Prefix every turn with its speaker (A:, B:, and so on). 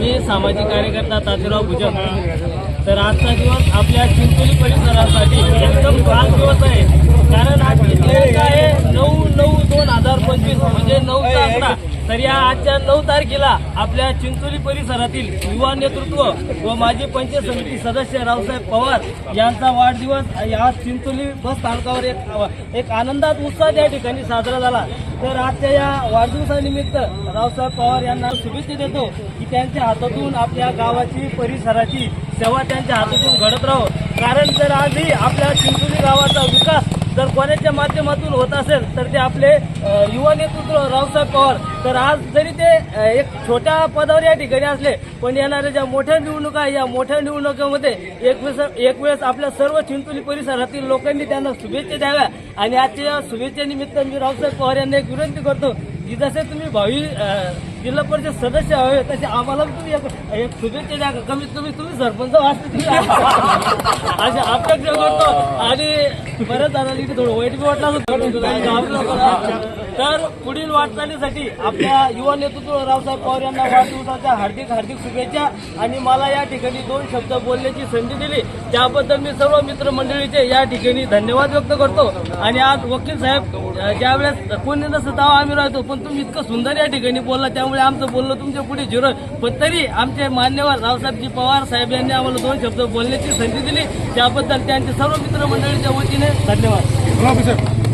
A: मी सामाजिक कार्यकर्ता तातेराव भुजन तर आजचा दिवस आपल्या चिंचोली परिसरासाठी एकदम खास दिवस आहे कारण आजची तारीख आहे नऊ नऊ दोन हजार पंचवीस म्हणजे नऊचा आकडा तर या आजच्या नऊ तारखेला आपल्या चिंचोली परिसरातील युवा नेतृत्व व माजी पंचायत समिती सदस्य रावसाहेब पवार यांचा वाढदिवस आज चिंचोली बस स्थानकावर एक एक आनंदात उत्साह या ठिकाणी साजरा झाला. तर आजच्या या वाढदिवसानिमित्त रावसाहेब पवार यांना शुभेच्छा देतो की त्यांच्या हातातून आपल्या गावाची परिसराची सेवा त्यांच्या हातातून घडत राहो. कारण जर आजही आपल्या चिंचोली गावाचा जर कोणाच्या माध्यमातून होत असेल तर ते आपले युवा नेतृत्व रावसाहेब पवार. तर आज जरी ते एक छोट्या पदावर या ठिकाणी असले पण येणाऱ्या ज्या मोठ्या निवडणुका आहे, या मोठ्या निवडणुकीमध्ये एक वेळेस एक वेळेस आपल्या सर्व चिंचोली परिसरातील लोकांनी त्यांना शुभेच्छा द्याव्या. आणि आजच्या या शुभेच्छेनिमित्त मी रावसाहेब पवार यांना एक विनंती करतो की जसे तुम्ही भावी जिल्हा परिषद सदस्य हवे तसे आम्हाला तुम्ही एक शुभेच्छा द्या कमीत कमी तुम्ही सरपंच असते तुम्ही. अशा अपेक्षा करतो. आणि बरं झालं इथे थोडं वाईट बी वाटलं तर पुढील वाटचालीसाठी आपल्या युवा नेतृत्व रावसाहेब पवार यांना वाढदिवसाच्या हार्दिक हार्दिक शुभेच्छा. आणि मला या ठिकाणी दोन शब्द बोलण्याची संधी दिली. त्याबद्दल मी सर्व मित्रमंडळीचे या ठिकाणी धन्यवाद व्यक्त करतो. आणि आज वकील साहेब ज्यावेळेस कोणी नसतं तेव्हा आम्ही राहतो पण तुम्ही इतकं सुंदर या ठिकाणी बोलला त्यामुळे आमचं बोललो तुमच्यापुढे झिरो. पण तरी आमचे मान्यवर रावसाहेबजी पवार साहेब यांनी आम्हाला दोन शब्द बोलण्याची संधी दिली. त्याबद्दल त्यांचे सर्व मित्रमंडळीच्या वतीने धन्यवाद.